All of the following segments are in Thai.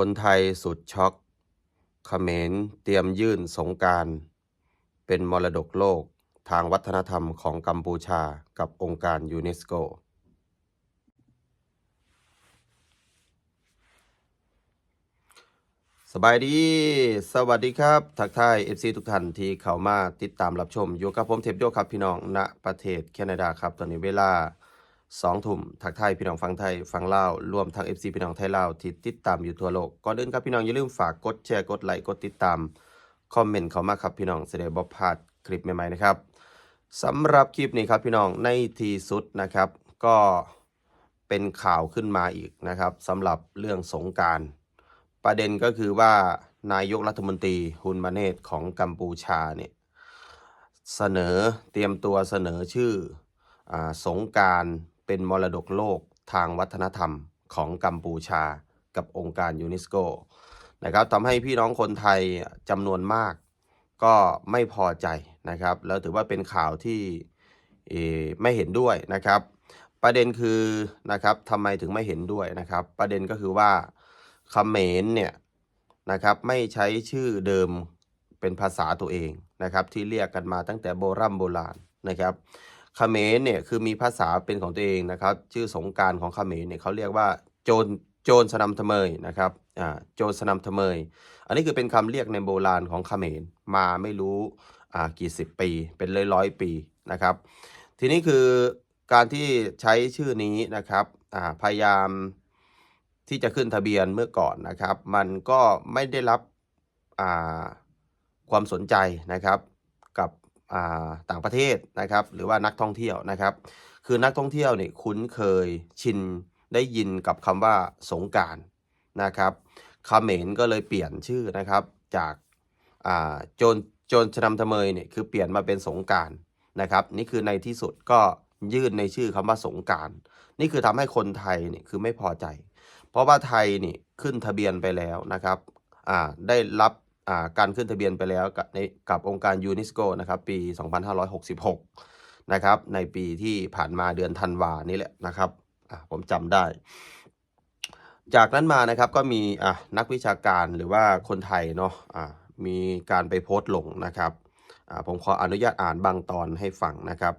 คนไทยสุดช็อกเขมรเตรียมยื่นสงการ เป็นมรดกโลกทางวัฒนธรรมของกัมพูชากับองค์การยูเนสโก สบายดี สวัสดีครับ ทักทาย FC ทุกท่านที่เข้ามาติดตามรับชม อยู่กับผมเทพโยครับพี่น้องณประเทศแคนาดาครับ ตอนนี้เวลา 2ทุ่มทักไทยพี่น้องฟังไทยฟังเล่ารวมทั้ง FC พี่น้องไทยเล่าที่ติดตามอยู่ทั่วโลกก่อนอื่นครับพี่น้องอย่าลืมฝากกดแชร์กดไลค์กดติดตาม คอมเมนต์เข้ามาครับพี่น้องจะได้บ่พาดคลิปใหม่ๆนะครับสำหรับคลิปนี้ครับพี่น้องในที่สุดนะครับ ก็เป็นข่าวขึ้นมาอีกนะครับสำหรับเรื่องสงการประเด็นก็คือว่านายกรัฐมนตรีฮุนมาเนตของกัมพูชาเนี่ยเสนอเตรียมตัวเสนอชื่ออสงการ เป็นมรดกโลกทางวัฒนธรรมของกัมพูชากับองค์การยูเนสโกนะครับทำให้พี่น้องคนไทยจำนวนมากก็ไม่พอใจนะครับ แล้วถือว่าเป็นข่าวที่ไม่เห็นด้วยนะครับ ประเด็นคือนะครับทำไมถึงไม่เห็นด้วยนะครับ ประเด็นก็คือว่าเขมรเนี่ยนะครับไม่ใช้ชื่อเดิมเป็นภาษาตัวเองนะครับ ที่เรียกกันมาตั้งแต่โบรโบราณนะครับ เขมรเนี่ยคือมีภาษาเป็นของตัวเองนะครับ ชื่อสงการของเขมรเนี่ยเขาเรียกว่าโจรโจรสนำทเมยนะครับอ่าโจรสนำทเมย อันนี้คือเป็นคำเรียกในโบราณของเขมรมาไม่รู้อ่ากี่สิบปี เป็นร้อยร้อยปีนะครับ ทีนี้คือการที่ใช้ชื่อนี้นะครับอ่าพยายามที่จะขึ้นทะเบียนเมื่อก่อนนะครับ มันก็ไม่ได้รับอ่าความสนใจนะครับ ต่างประเทศนะครับ หรือว่านักท่องเที่ยวนะครับ คือนักท่องเที่ยวเนี่ยคุ้นเคยชินได้ยินกับคำว่าสงการนะครับเขมรก็เลยเปลี่ยนชื่อนะครับจากโจรโจรชนำทะเมยเนี่ยคือเปลี่ยนมาเป็นสงการนะครับ นี่คือในที่สุดก็ยื่นในชื่อคำว่าสงการนี่คือทำให้คนไทยเนี่ยคือไม่พอใจ เพราะว่าไทยนี่ขึ้นทะเบียนไปแล้วนะครับได้รับ การขึ้นทะเบียนไปแล้วกับในกับองค์การยูเนสโกนะครับปี 2566 นะครับในปีที่ผ่านมาเดือนธันวานี่แหละนะครับผมจำได้ จากนั้นมานะครับก็มีนักวิชาการหรือว่าคนไทยเนาะะมีการไปโพสต์ลงนะครับผมขออนุญาตอ่านบางตอนให้ฟังนะครับ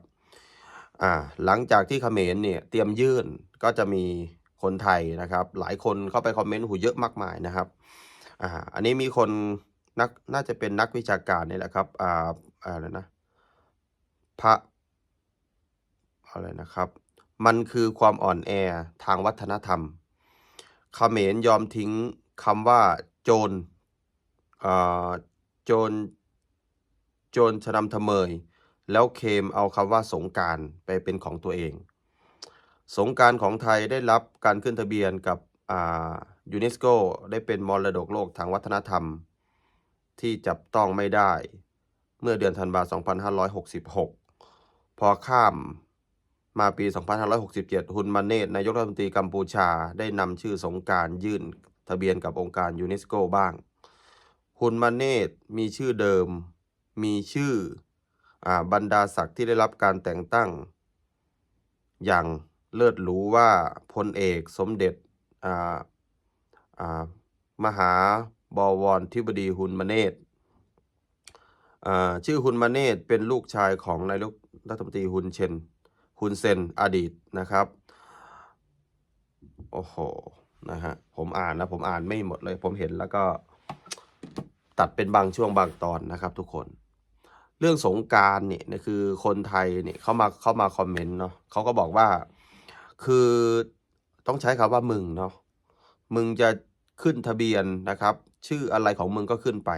หลังจากที่เขมรเนี่ยเตรียมยื่นก็จะมีคนไทยนะครับ หลายคนเข้าไปคอมเมนต์หูเยอะมากมายนะครับ อ่า อันนี้มีคน นักน่าจะเป็นนักวิชาการนี่แหละครับอ่าอะไรนะพระอะไรนะครับ มันคือความอ่อนแอทางวัฒนธรรมเขมรยอมทิ้งคำว่าโจรอ่าโจรโจรชนำทะเมย แล้วเคมเอาคำว่าสงการไปเป็นของตัวเอง สงการของไทยได้รับการขึ้นทะเบียนกับอ่ายูเนสโกได้เป็นมรดกโลกทางวัฒนธรรม ที่จับต้องไม่ได้ เมื่อเดือนธันวาคม 2566 พอข้ามมาปี 2567 ฮุนมาเนตนายกรัฐมนตรีกัมพูชาได้นำชื่อสงการยื่นทะเบียนกับองค์การยูเนสโกบ้าง ฮุนมาเนตมีชื่อเดิม มีชื่ออบรรดาศักดิ์ที่ได้รับการแต่งตั้ง อย่างเลิศหรูว่าพลเอกสมเด็จมหา บวรทิบดีฮุนมาเนตอ่าชื่อฮุนมาเนตเป็นลูกชายของนายกรัฐมนตรีฮุนเชนฮุนเซนอดีตนะครับ โอ้โห นะฮะ ผมอ่านนะ ผมอ่านไม่หมดเลย ผมเห็นแล้วก็ตัดเป็นบางช่วงบางตอนนะครับ ทุกคน เรื่องสงการเนี่ยนะคือคนไทยเนี่ยเขามาเข้ามาคอมเมนต์เนาะเขาก็บอกว่า คือต้องใช้คำว่ามึงเนาะ มึงจะขึ้นทะเบียนนะครับ ชื่ออะไรของมึงก็ขึ้นไป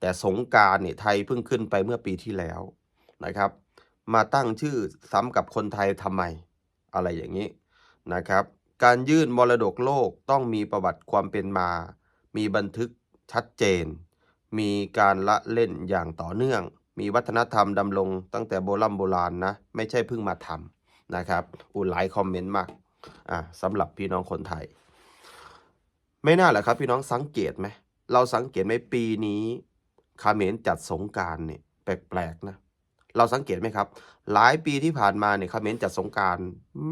แต่สงการเนี่ยไทยเพิ่งขึ้นไปเมื่อปีที่แล้วนะครับ มาตั้งชื่อซ้ำกับคนไทยทำไม อะไรอย่างนี้นะครับ การยื่นมรดกโลกต้องมีประวัติความเป็นมา มีบันทึกชัดเจน มีการละเล่นอย่างต่อเนื่อง มีวัฒนธรรมดำรงตั้งแต่โบราณโบราณนะ ไม่ใช่เพิ่งมาทำนะครับอุหลายคอมเมนต์มากอะสำหรับพี่น้องคนไทย ไม่น่าแหละครับพี่น้องสังเกตไหม เราสังเกตไหมปีนี้เมรจัดสงการเนี่ยแปลกๆนะ เราสังเกตไหมครับ หลายปีที่ผ่านมาเนี่ยเมรจัดสงการ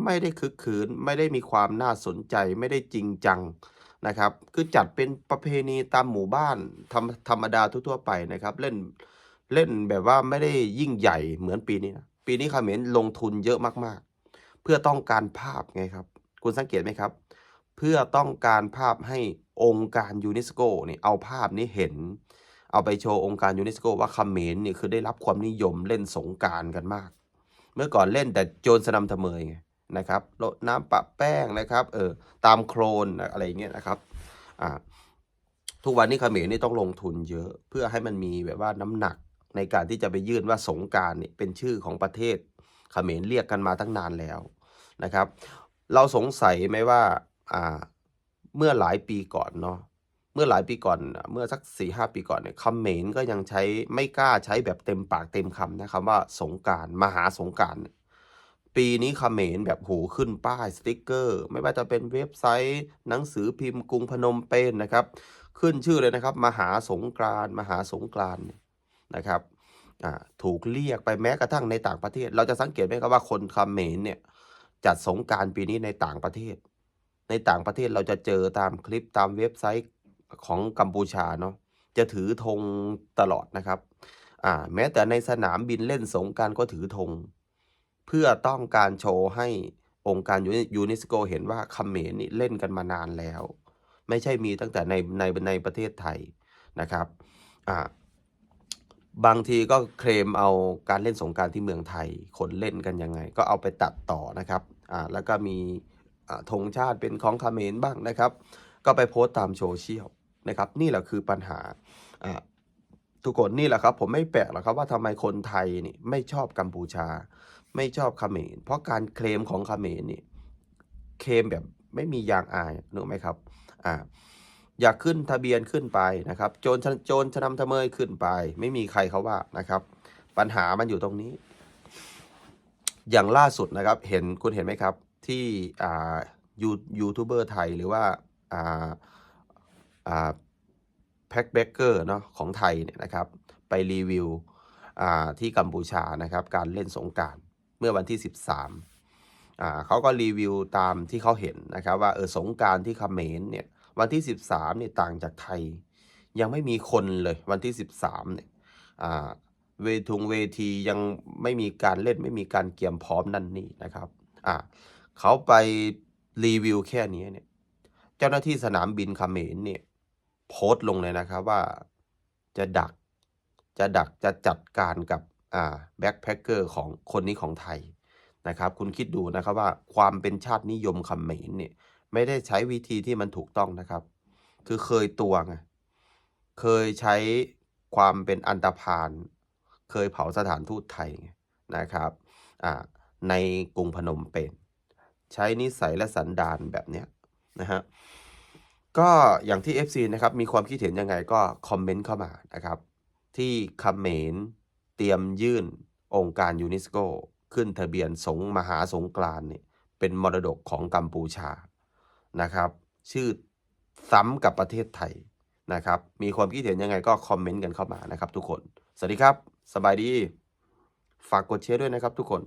ไม่ได้คึกคืนไม่ได้มีความน่าสนใจ ไม่ได้จริงจังนะครับ คือจัดเป็นประเพณีตามหมู่บ้านธรรมธรรมดาทั่วๆไปนะครับ เล่นเล่นแบบว่าไม่ได้ยิ่งใหญ่เหมือนปีนี้นะปีนี้เมรลงทุนเยอะมากๆ เพื่อต้องการภาพไงครับ คุณสังเกตไหมครับ เพื่อต้องการภาพให้ องค์การยูเนสโกเนี่ยเอาภาพนี้เห็น เอาไปโชว์องค์การยูเนสโกว่าเขมรเนี่ยคือได้รับความนิยมเล่นสงการกันมาก เมื่อก่อนเล่นแต่โจรสนำทะเมยไงนะครับรดน้ำปะแป้งนะครับเออตามโครนอะไรเงี้ยนะครับอ่าทุกวันนี้เขมรนี่ต้องลงทุนเยอะเพื่อให้มันมีแบบว่าน้ำหนักในการที่จะไปยื่นว่าสงการเนี่ยเป็นชื่อของประเทศเขมรเรียกกันมาตั้งนานแล้วนะครับ เราสงสัยไหมว่าอ่า เมื่อหลายปีก่อนเนาะเมื่อหลายปีก่อน เมื่อสักสี่ห้าปีก่อนเนี่ยเขมรก็ยังใช้ไม่กล้าใช้แบบเต็มปากเต็มคำนะครับว่าสงการมหาสงการปีนี้เขมรแบบโหขึ้นป้ายสติกเกอร์ ไม่ว่าจะเป็นเว็บไซต์ หนังสือพิมพ์กรุงพนมเปญนนะครับ ขึ้นชื่อเลยนะครับ มหาสงกานต์มหาสงกานต์เนี่ยนะครับถูกเรียกไปแม้กระทั่งในต่างประเทศ เราจะสังเกตไหมครับว่าคนเขมรเนี่ยจัดสงการปีนี้ในต่างประเทศ ในต่างประเทศเราจะเจอตามคลิปตามเว็บไซต์ของกัมพูชาเนาะจะถือธงตลอดนะครับอ่าแม้แต่ในสนามบินเล่นสงการก็ถือธงเพื่อต้องการโชว์ให้องค์การยูเนสโกเห็นว่าเขมรนี่เล่นกันมานานแล้ว ไม่ใช่มีตั้งแต่ในในในประเทศไทยนะครับอ่าบางทีก็เคลมเอาการเล่นสงการที่เมืองไทย คนเล่นกันยังไง ก็เอาไปตัดต่อนะครับอ่าแล้วก็มี ธงชาติเป็นของเขมรบ้างนะครับ ก็ไปโพสต์ตามโซเชียลนะครับ นี่แหละคือปัญหาทุกคนนี่แหละครับ ผมไม่แปลกหรอกครับว่าทำไมคนไทยนี่ไม่ชอบกัมพูชา ไม่ชอบเขมรเพราะการเคลมของเขมรนี่เคลมแบบไม่มียางอายนึกไหมครับอ่าอยากขึ้นทะเบียนขึ้นไปนะครับ โจรโจรชนำทะเมยขึ้นไป ไม่มีใครเขาว่านะครับ ปัญหามันอยู่ตรงนี้ อย่างล่าสุดนะครับ เห็นคุณเห็นไหมครับ ที่ยูยูทูบเบอร์ไทยหรือว่าอ่าอ่าแพ็คเบเกอร์เนาะของไทยเนี่ยนะครับ ไปรีวิวที่กัมพูชานะครับ การเล่นสงการเมื่อวันที่ 13าเขาก็รีวิวตามที่เขาเห็นนะครับว่าเออสงการที่เขมรเนี่ยวันที่ 13เนี่ยต่างจากไทย ยังไม่มีคนเลยวันที่ 13เนี่ยเวทุงเวทียังไม่มีการเล่นไม่มีการเกียมพร้อมนั่นนี่นะครับอ่า เขาไปรีวิวแค่นี้เนี่ย เจ้าหน้าที่สนามบินเขมรเนี่ย โพสต์ลงเลยนะครับว่าจะดักจะดักจะจัดการกับอ่าแบ็คแพคเกอร์ของคนนี้ของไทยนะครับ คุณคิดดูนะครับว่าความเป็นชาตินิยมเขมรเนี่ย ไม่ได้ใช้วิธีที่มันถูกต้องนะครับ คือเคยตัวไงเคยใช้ความเป็นอันตรพานเคยเผาสถานทูตไทยนะครับในกรุงพนมเปญ ใช้นิสัยและสันดานแบบเนี้ยนะฮะก็อย่างที่ FC นะครับมีความคิดเห็นยังไงก็คอมเมนต์เข้ามานะครับ ที่เขมรเตรียมยื่นองค์การยูเนสโกขึ้นทะเบียนสงมหาสงกรานเนี่ยเป็นมรดกของกัมพูชานะครับ ชื่อซ้ำกับประเทศไทยนะครับ มีความคิดเห็นยังไงก็คอมเมนต์กันเข้ามานะครับทุกคน สวัสดีครับ สบายดี ฝากกดแชร์ด้วยนะครับทุกคน